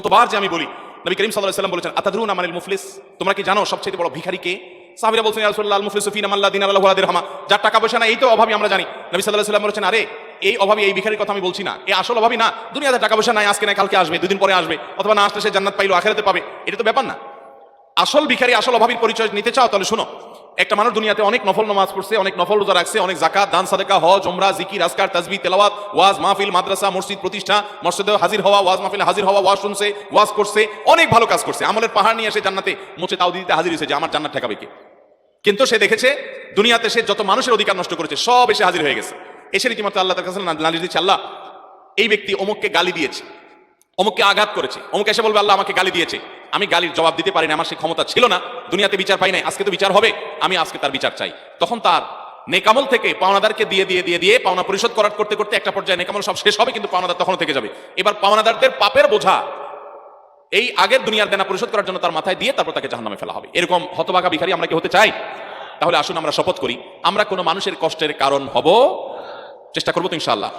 কতবার যে আমি বলি, নবী করিম সাল্লাহ সাল্লাম বলেছেন, আতাদরুন আমানিল মুফলিস? তোমরা কি জানো সবচেয়ে বড় ভিখারি কে? সাহাবিরা বলছেন রাসূলুল্লাহ আল মুফলিসু ফিনা মাল্লা দিন আল্লাহু আলাদির রহমা যার টাকা পয়সা না এই তো অভাবী আমরা জানি। নবী আলাইহি সাল্লাম বলেছেন, আরে, এই অভাবী এই ভিখারির কথা আমি বলছি না। এই আসল অভাবী না। দুনিয়াতে টাকা পয়সা নাই, আজকে নাই, কালকে আসবে, দুদিন পরে আসবে। অথবা না আসলে সে জান্নাত পাইলো, আখেরাতে পাবে। এটা তো ব্যাপার না। আসল ভিখারি, আসল অভাবীর পরিচয় নিতে চাও, তাহলে শোনো। একটা মানুষ দুনিয়াতে অনেক নফল নামাজ পড়ছে, অনেক নফল রোজা রাখছে, অনেক জাকাত দান, সাদেকা, হজ ওমরা জিকির, আজকার তাজবি তেলাওয়াত, ওয়াজ, মাহফিল, মাদ্রাসা, মসজিদ, প্রতিষ্ঠা, মসজিদে হাজির হওয়া, ওয়াজ মাহফিলে হাজির হওয়া, ওয়াজ শুনছে, ওয়াজ করছে, অনেক ভালো কাজ করছে। আমলের পাহাড় নিয়ে এসে জান্নাতে মুছে তাও দিতে হাজির হয়েছে যে আমার জান্নাত ঠেকাবে কি? কিন্তু সে দেখেছে, দুনিয়াতে সে যত মানুষের অধিকার নষ্ট করেছে, সব এসে হাজির হয়ে গেছে। এসে রীতিমতো আল্লাহ তার কাছে নালিশ দিচ্ছে, আল্লাহ, এই ব্যক্তি অমুককে গালি দিয়েছে, অমুককে আঘাত করেছে, অমুক এসে বলবে, আল্লাহ, আমাকে গালি দিয়েছে। আমি গালির জবাব দিতে পারি না আমার সেই ক্ষমতা ছিল না। দুনিয়াতে বিচার পাই নাই, আজকে তো বিচার হবে, আমি আজকে তার বিচার চাই। তখন তার নেকামল থেকে পাওনাদারকে দিয়ে দিয়ে দিয়ে দিয়ে পাওনা পরিশোধ করার করতে করতে একটা পর্যায়ে নেকামল সব শেষ হবে, কিন্তু পাওনাদার তখন থেকে যাবে। এবার পাওনাদারদের পাপের বোঝা, এই আগের দুনিয়ার দেনা পরিশোধ করার জন্য তার মাথায় দিয়ে তারপর তাকে জাহান্নামে ফেলা হবে। এরকম হতবাগা ভিখারি আমরা কি হতে চাই? তাহলে আসুন আমরা শপথ করি, আমরা কোনো মানুষের কষ্টের কারণ হব? চেষ্টা করব তো ইনশাআল্লাহ।